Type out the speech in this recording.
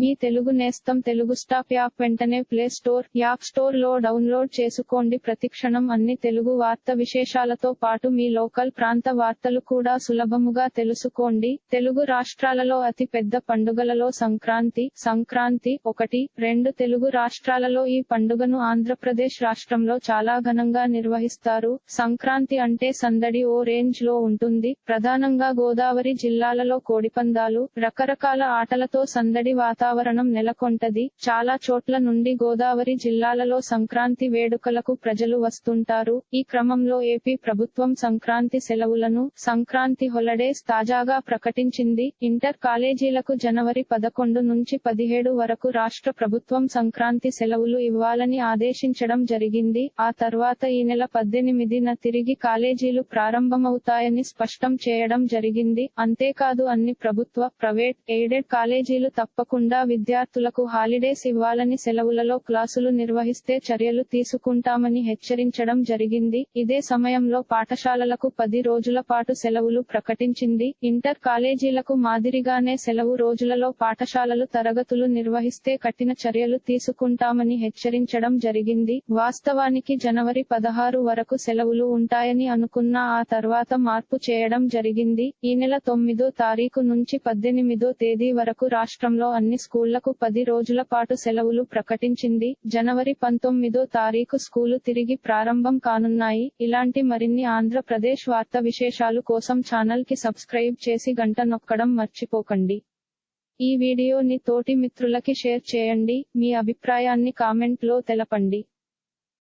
మీ తెలుగు నేస్తం Telugu stop app వెంటనే play store app స్టోర్లో డౌన్లోడ్ చేసుకోండి. ప్రతిక్షణం అన్ని తెలుగు వార్త విశేషాలతో పాటు మీ లోకల్ ప్రాంత వార్తలు కూడా సులభముగా తెలుసుకోండి. తెలుగు రాష్ట్రాలలో అతి పెద్ద పండుగలలో సంక్రాంతి సంక్రాంతి ఒకటి రెండు తెలుగు రాష్ట్రాలలో ఈ పండుగను ఆంధ్రప్రదేశ్ రాష్ట్రంలో చాలా ఘనంగా నిర్వహిస్తారు. సంక్రాంతి అంటే సందడి ఓ రేంజ్లో ఉంటుంది. ప్రధానంగా గోదావరి జిల్లాలలో కోడిపందాలు రకరకాల ఆటలతో సందడి వాతావరణం వాతావరణం నెలకొంటది. చాలా చోట్ల నుండి గోదావరి జిల్లాలలో సంక్రాంతి వేడుకలకు ప్రజలు వస్తుంటారు. ఈ క్రమంలో ఏపీ ప్రభుత్వం సంక్రాంతి సెలవులను సంక్రాంతి హొలడేస్ తాజాగా ప్రకటించింది. ఇంటర్ కాలేజీలకు జనవరి పదకొండు నుంచి పదిహేడు వరకు రాష్ట్ర ప్రభుత్వం సంక్రాంతి సెలవులు ఇవ్వాలని ఆదేశించడం జరిగింది. ఆ తర్వాత ఈ నెల పద్దెనిమిదిన తిరిగి కాలేజీలు ప్రారంభమవుతాయని స్పష్టం చేయడం జరిగింది. అంతేకాదు అన్ని ప్రభుత్వ ప్రైవేట్ ఎయిడెడ్ కాలేజీలు తప్పకుండా విద్యార్థులకు హాలిడేస్ ఇవ్వాలని సెలవులలో క్లాసులు నిర్వహిస్తే చర్యలు తీసుకుంటామని హెచ్చరించడం జరిగింది. ఇదే సమయంలో పాఠశాలలకు పది రోజుల పాటు సెలవులు ప్రకటించింది. ఇంటర్ కాలేజీలకు మాదిరిగానే సెలవు రోజులలో పాఠశాలలు తరగతులు నిర్వహిస్తే కఠిన చర్యలు తీసుకుంటామని హెచ్చరించడం జరిగింది. వాస్తవానికి జనవరి పదహారు వరకు సెలవులు ఉంటాయని అనుకున్నా ఆ తర్వాత మార్పు చేయడం జరిగింది. ఈ నెల తొమ్మిదో తారీఖు నుంచి పద్దెనిమిదో తేదీ వరకు రాష్ట్రంలో అన్ని స్కూళ్ళకు పది రోజుల పాటు సెలవులు ప్రకటించింది. జనవరి పంతొమ్మిదో తారీఖు స్కూలు తిరిగి ప్రారంభం కానున్నాయి. ఇలాంటి మరిన్ని ఆంధ్రప్రదేశ్ వార్త విశేషాలు కోసం ఛానల్కి సబ్స్క్రైబ్ చేసి గంట నొక్కడం మర్చిపోకండి. ఈ వీడియోని తోటి మిత్రులకి షేర్ చేయండి. మీ అభిప్రాయాన్ని కామెంట్లో తెలపండి.